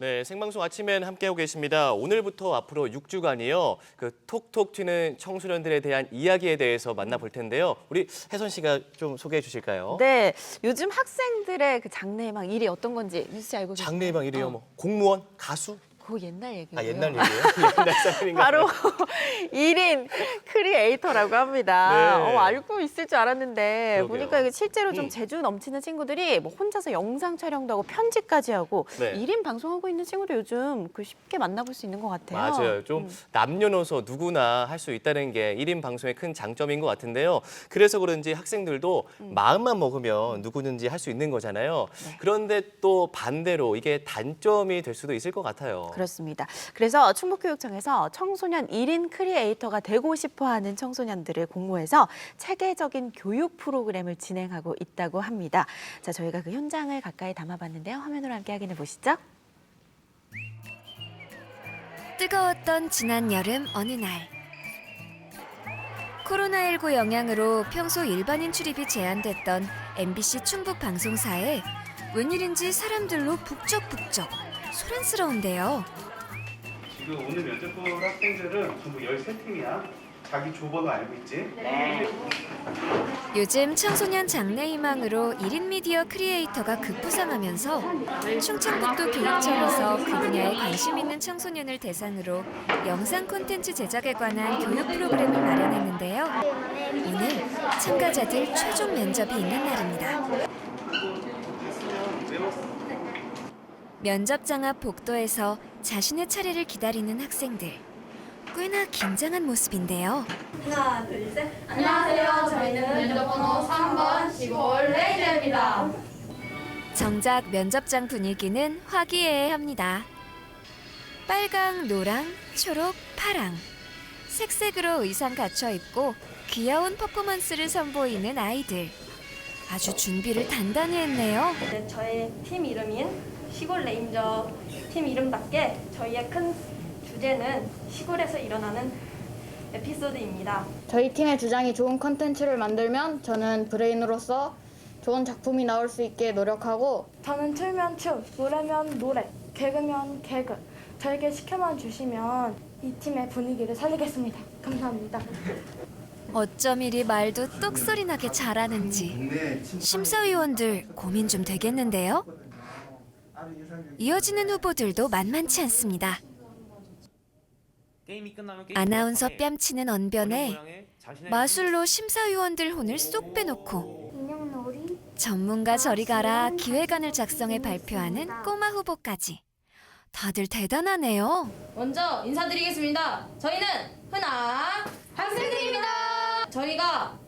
네, 생방송 아침엔 함께하고 계십니다. 오늘부터 앞으로 6주간이요. 그 톡톡 튀는 청소년들에 대한 이야기에 대해서 만나볼 텐데요. 우리 혜선 씨가 좀 소개해 주실까요? 네, 요즘 학생들의 그 장래희망 일이 어떤 건지 뉴스 알고 계세요? 장래희망 이래요. 어. 뭐 공무원, 가수? 그거 옛날 얘기고요. 아 옛날 얘기예요? 옛날 사람인가요? 바로 1인 크리에이터라고 합니다. 네. 어, 알고 있을 줄 알았는데 그러게요. 보니까 이게 실제로 좀 음. 재주 넘치는 친구들이 뭐 혼자서 영상 촬영도 하고 편집까지 하고 네. 1인 방송하고 있는 친구도 요즘 그 쉽게 만나볼 수 있는 것 같아요. 맞아요. 좀 음. 남녀노소 누구나 할 수 있다는 게 1인 방송의 큰 장점인 것 같은데요. 그래서 그런지 학생들도 음. 마음만 먹으면 누구든지 할 수 있는 거잖아요. 네. 그런데 또 반대로 이게 단점이 될 수도 있을 것 같아요. 그렇습니다. 그래서 충북교육청에서 청소년 1인 크리에이터가 되고 싶어 하는 청소년들을 공모해서 체계적인 교육 프로그램을 진행하고 있다고 합니다. 자, 저희가 그 현장을 가까이 담아봤는데요. 화면으로 함께 확인해 보시죠. 뜨거웠던 지난 여름 어느 날 코로나19 영향으로 평소 일반인 출입이 제한됐던 MBC 충북 방송사에 웬일인지 사람들로 북적북적 소란스러운데요. 지금 오늘 면접 볼 학생들은 전부 13팀이야. 자기 조번호 알고 있지? 요즘 청소년 장래희망으로 1인 미디어 크리에이터가 급부상하면서 충청북도 교육청에서 그 분야에 관심 있는 청소년을 대상으로 영상 콘텐츠 제작에 관한 교육 프로그램을 마련했는데요. 오늘 참가자들 최종 면접이 있는 날입니다. 면접 장 앞 복도에서 자신의 차례를 기다리는 학생들. 꽤나 긴장한 모습인데요. 하나, 둘, 셋. 안녕하세요. 저희는 면접번호 3번 시골 레이저입니다. 정작 면접장 분위기는 화기애애합니다. 빨강, 노랑, 초록, 파랑. 색색으로 의상 갖춰 입고 귀여운 퍼포먼스를 선보이는 아이들. 아주 준비를 단단히 했네요. 네, 저희 팀 이름인 시골 레인저 팀 이름답게 저희의 큰 주제는 시골에서 일어나는 에피소드입니다. 저희 팀의 주장이 좋은 컨텐츠를 만들면 저는 브레인으로서 좋은 작품이 나올 수 있게 노력하고 저는 춤면 춤, 노래면 노래, 개그면 개그. 저에게 시켜만 주시면 이 팀의 분위기를 살리겠습니다. 감사합니다. 어쩜 이리 말도 똑소리 나게 잘하는지. 심사위원들 고민 좀 되겠는데요? 이어지는 후보들도 만만치 않습니다. 아나운서 뺨치는 언변에 마술로 심사위원들 혼을 쏙 빼놓고 전문가 저리 가라 기획안을 작성해 발표하는 꼬마 후보까지 다들 대단하네요. 먼저 인사드리겠습니다. 저희는 흔한 학생들입니다. 저희가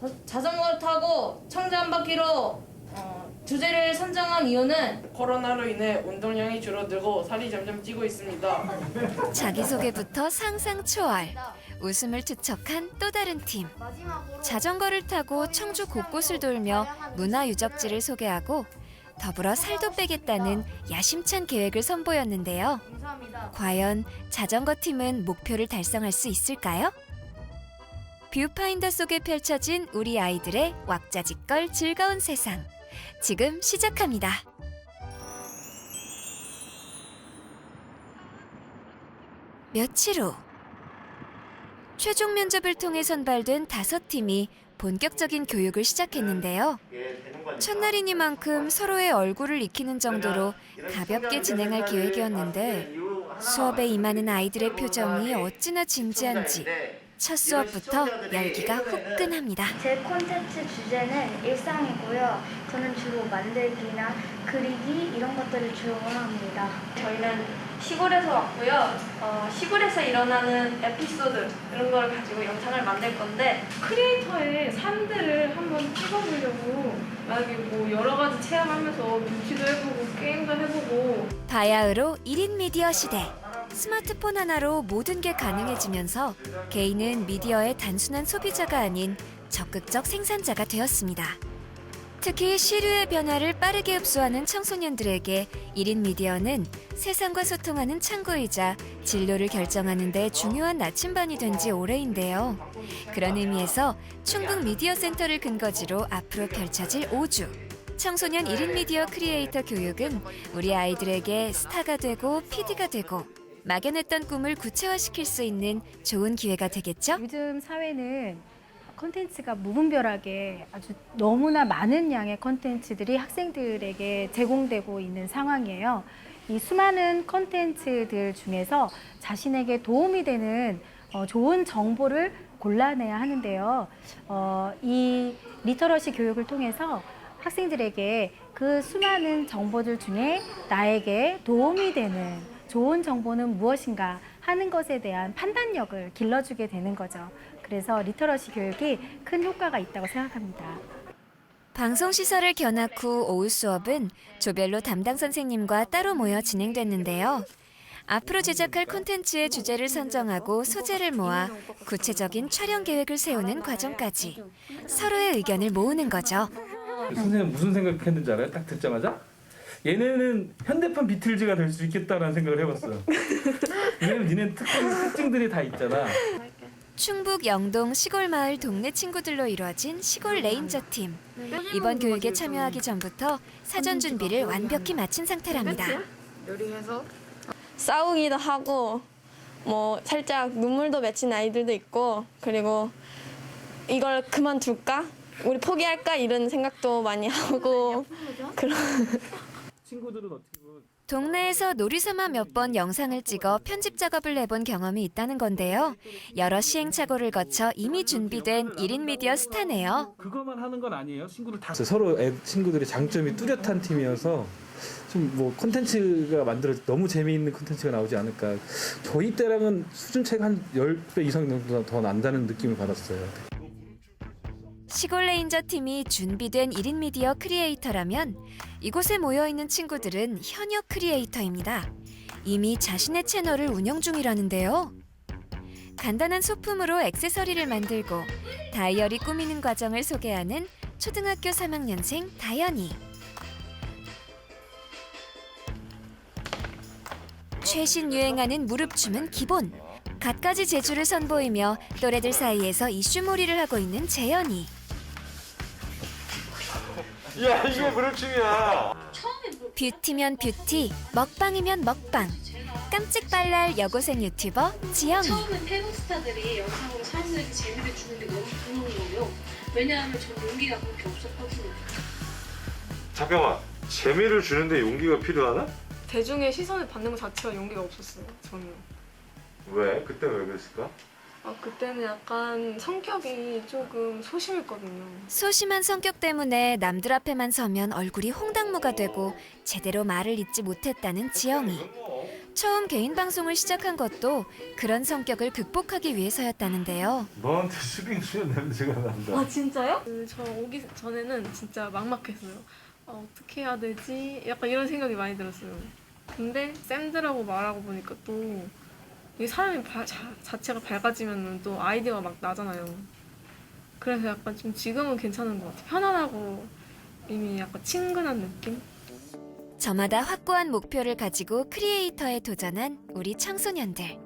자- 자전거를 타고 청주 한 바퀴로 어, 주제를 선정한 이유는 코로나로 인해 운동량이 줄어들고 살이 점점 찌고 있습니다. 자기소개부터 상상 초월 웃음을 투척한 또 다른 팀 자전거를 타고 청주 곳곳을 돌며 문화 유적지를 소개하고 더불어 살도 빼겠다는 야심찬 계획을 선보였는데요. 과연 자전거 팀은 목표를 달성할 수 있을까요? 뷰파인더 속에 펼쳐진 우리 아이들의 왁자지껄 즐거운 세상. 지금 시작합니다. 며칠 후 최종 면접을 통해 선발된 다섯 팀이 본격적인 교육을 시작했는데요. 첫날이니만큼 서로의 얼굴을 익히는 정도로 가볍게 진행할 계획이었는데 수업에 임하는 아이들의 표정이 어찌나 진지한지 첫 수업부터 열기가 후끈합니다. 제 콘텐츠 주제는 일상이고요. 저는 주로 만들기나 그리기 이런 것들을 주로 합니다. 저희는 시골에서 왔고요. 어, 시골에서 일어나는 에피소드 이런 걸 가지고 영상을 만들 건데 크리에이터의 삶들을 한번 찍어보려고 만약에 뭐 여러 가지 체험하면서 눈치도 해보고 게임도 해보고 바야흐로 1인 미디어 시대. 스마트폰 하나로 모든 게 가능해지면서 개인은 미디어의 단순한 소비자가 아닌 적극적 생산자가 되었습니다. 특히 시류의 변화를 빠르게 흡수하는 청소년들에게 1인 미디어는 세상과 소통하는 창구이자 진로를 결정하는 데 중요한 나침반이 된 지 오래인데요. 그런 의미에서 충북 미디어 센터를 근거지로 앞으로 펼쳐질 5주. 청소년 1인 미디어 크리에이터 교육은 우리 아이들에게 스타가 되고 PD가 되고 막연했던 꿈을 구체화시킬 수 있는 좋은 기회가 되겠죠? 요즘 사회는 콘텐츠가 무분별하게 아주 너무나 많은 양의 콘텐츠들이 학생들에게 제공되고 있는 상황이에요. 이 수많은 콘텐츠들 중에서 자신에게 도움이 되는 어, 좋은 정보를 골라내야 하는데요. 어, 이 리터러시 교육을 통해서 학생들에게 그 수많은 정보들 중에 나에게 도움이 되는 좋은 정보는 무엇인가 하는 것에 대한 판단력을 길러주게 되는 거죠. 그래서 리터러시 교육이 큰 효과가 있다고 생각합니다. 방송 시설을 견학 후 오후 수업은 조별로 담당 선생님과 따로 모여 진행됐는데요. 앞으로 제작할 콘텐츠의 주제를 선정하고 소재를 모아 구체적인 촬영 계획을 세우는 과정까지 서로의 의견을 모으는 거죠. 선생님 무슨 생각했는지 알아요? 딱 듣자마자 얘네는 현대판 비틀즈가 될 수 있겠다라는 생각을 해봤어요. 왜냐면 니네 특징, 특징들이 다 있잖아. 충북 영동 시골 마을 동네 친구들로 이루어진 시골 레인저 팀. 이번 교육에 참여하기 전부터 사전 준비를 완벽히 마친 상태랍니다. 싸우기도 하고 뭐 살짝 눈물도 맺힌 아이들도 있고 그리고 이걸 그만둘까? 우리 포기할까? 이런 생각도 많이 하고 그런 친구들은 어떻게 보면 동네에서 놀이삼아 몇 번 영상을 찍어 편집 작업을 해본 경험이 있다는 건데요. 여러 시행착오를 거쳐 이미 준비된 1인 미디어 스타네요. 그거만 하는 건 아니에요. 친구들 다 서로 애, 친구들의 장점이 뚜렷한 팀이어서 좀 뭐 콘텐츠가 만들어 너무 재미있는 콘텐츠가 나오지 않을까. 저희 때랑은 수준 차이가 한 10배 이상 정도 더 난다는 느낌을 받았어요. 시골 레인저 팀이 준비된 1인 미디어 크리에이터라면 이곳에 모여 있는 친구들은 현역 크리에이터입니다. 이미 자신의 채널을 운영 중이라는데요. 간단한 소품으로 액세서리를 만들고 다이어리 꾸미는 과정을 소개하는 초등학교 3학년생 다현이. 최신 유행하는 무릎춤은 기본. 갖가지 재주를 선보이며 또래들 사이에서 이슈몰이를 하고 있는 재현이. 야 이게 무릎춤이야. 뷰티면 뷰티, 먹방이면 먹방. 깜찍발랄 여고생 유튜버 지영이. 처음엔 태국 스타들이 영상으로 사람들에게 재미를 주는 게 너무 부러운 거예요. 왜냐하면 전 용기가 그렇게 없었거든요. 잠깐만 재미를 주는데 용기가 필요하나? 대중의 시선을 받는 것 자체가 용기가 없었어요. 저는. 왜? 그때 왜 그랬을까? 아 그때는 약간 성격이 조금 소심했거든요. 소심한 성격 때문에 남들 앞에만 서면 얼굴이 홍당무가 되고 제대로 말을 잇지 못했다는 지영이. 처음 개인 방송을 시작한 것도 그런 성격을 극복하기 위해서였다는데요. 너한테 수빙 수연 냄새가 난다. 아 진짜요? 그, 저 오기 전에는 진짜 막막했어요. 아, 어떻게 해야 되지? 약간 이런 생각이 많이 들었어요. 근데 쌤들하고 말하고 보니까 또 이 사람이 바, 자, 자체가 밝아지면 또 아이디어가 막 나잖아요. 그래서 약간 좀 지금은 괜찮은 것 같아요. 편안하고 이미 약간 친근한 느낌? 저마다 확고한 목표를 가지고 크리에이터에 도전한 우리 청소년들.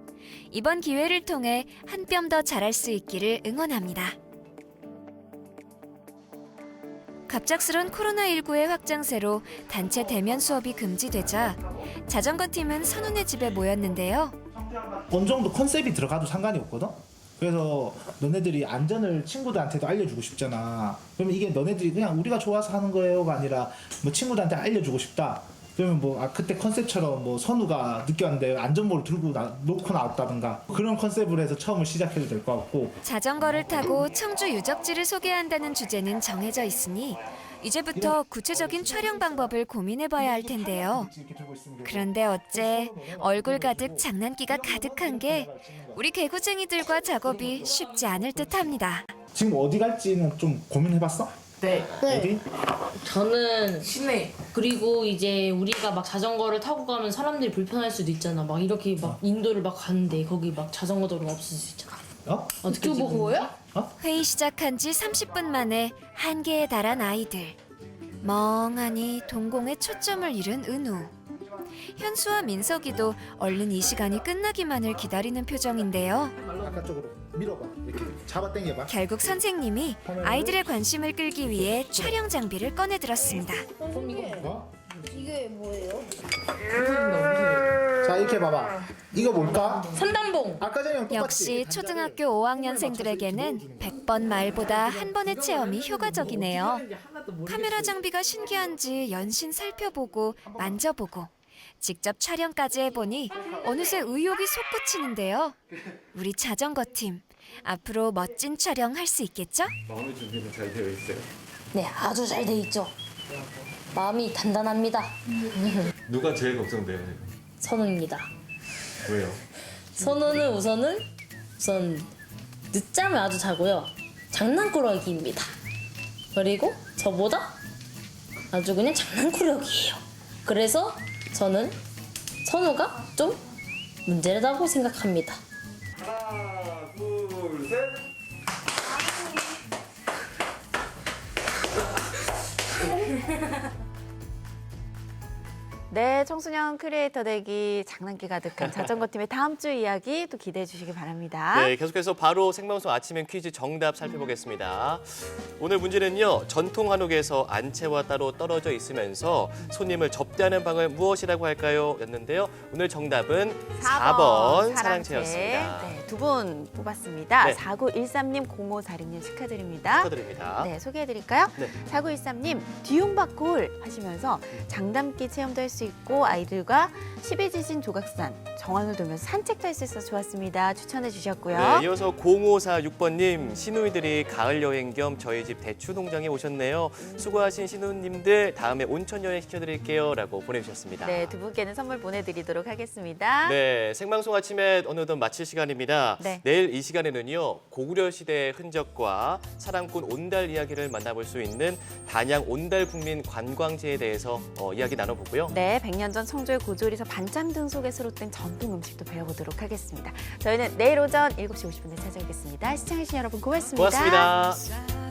이번 기회를 통해 한 뼘 더 잘할 수 있기를 응원합니다. 갑작스런 코로나19의 확장세로 단체 대면 수업이 금지되자 자전거 팀은 선우네 집에 모였는데요. 어느 정도 컨셉이 들어가도 상관이 없거든? 그래서 너네들이 안전을 친구들한테도 알려주고 싶잖아. 그러면 이게 너네들이 그냥 우리가 좋아서 하는 거예요가 아니라 뭐 친구들한테 알려주고 싶다. 그러면 뭐 아, 그때 컨셉처럼 뭐 선우가 느꼈는데 안전모를 들고 나, 놓고 나왔다든가 그런 컨셉으로 해서 처음을 시작해도 될 것 같고 자전거를 타고 청주 유적지를 소개한다는 주제는 정해져 있으니 이제부터 구체적인 촬영 방법을 고민해봐야 할 텐데요. 그런데 어째 얼굴 가득 장난기가 가득한 게 우리 개구쟁이들과 작업이 쉽지 않을 듯합니다. 지금 어디 갈지는 좀 고민해봤어? 네. 어디? 저는 시내. 그리고 이제 우리가 막 자전거를 타고 가면 사람들이 불편할 수도 있잖아. 막 이렇게 막 인도를 막 가는데 거기 막 자전거 도로가 없을 수 있잖아. 어? 어떻게 유튜브 거지? 회의 시작한 지 30분 만에 한계에 달한 아이들. 멍하니 동공에 초점을 잃은 은우. 현수와 민석이도 얼른 이 시간이 끝나기만을 기다리는 표정인데요. 바깥쪽으로 밀어봐. 이렇게 잡아 당겨봐. 결국 선생님이 아이들의 관심을 끌기 위해 촬영 장비를 꺼내 들었습니다. 어? 이게 뭐예요? 자 이렇게 봐봐. 이거 뭘까? 산단봉. 아까 전에 똑같이. 역시 초등학교 5학년생들에게는 100번 말보다 한 번의 체험이 효과적이네요. 카메라 장비가 신기한지 연신 살펴보고 만져보고 직접 촬영까지 해보니 어느새 의욕이 솟구치는데요. 우리 자전거 팀 앞으로 멋진 촬영 할 수 있겠죠? 마음의 준비는 잘 되어 있어요. 네, 아주 잘 돼 있죠. 마음이 단단합니다. 누가 제일 걱정돼요? 선우입니다. 왜요? 선우는 우선은 우선 늦잠을 아주 자고요. 장난꾸러기입니다. 그리고 저보다 아주 그냥 장난꾸러기예요. 그래서 저는 선우가 좀 문제라고 생각합니다. 하나, 둘, 셋. 네, 청소년 크리에이터 되기 장난기 가득한 자전거 팀의 다음 주 이야기 또 기대해 주시기 바랍니다. 네, 계속해서 바로 생방송 아침엔 퀴즈 정답 살펴보겠습니다. 오늘 문제는요. 전통 한옥에서 안채와 따로 떨어져 있으면서 손님을 접대하는 방을 무엇이라고 할까요? 였는데요. 오늘 정답은 4번, 사랑채였습니다. 네, 두 분 뽑았습니다. 네. 4913님, 0546님 축하드립니다. 축하드립니다. 네, 소개해 드릴까요? 네. 4913님, 뒤움박골 하시면서 장담기 체험도 할 수 있고 아이들과 12지신 조각산, 정원을 돌면서 산책도 할 수 있어서 좋았습니다. 추천해 주셨고요. 네, 이어서 0546번님 신우이들이 가을 여행 겸 저희 집 대추 농장에 오셨네요. 수고하신 신우님들 다음에 온천 여행 시켜드릴게요라고 보내주셨습니다. 네, 두 분께는 선물 보내드리도록 하겠습니다. 네, 생방송 아침에 어느덧 마칠 시간입니다. 네. 내일 이 시간에는요 고구려 시대의 흔적과 사랑꾼 온달 이야기를 만나볼 수 있는 단양 온달 국민 관광지에 대해서 어, 이야기 나눠보고요. 네, 100년 전 청주의 고조리서 반찬 등 속에 수록된 전통 음식도 배워보도록 하겠습니다. 저희는 내일 오전 7시 50분에 찾아오겠습니다. 시청해주신 여러분 고맙습니다. 고맙습니다.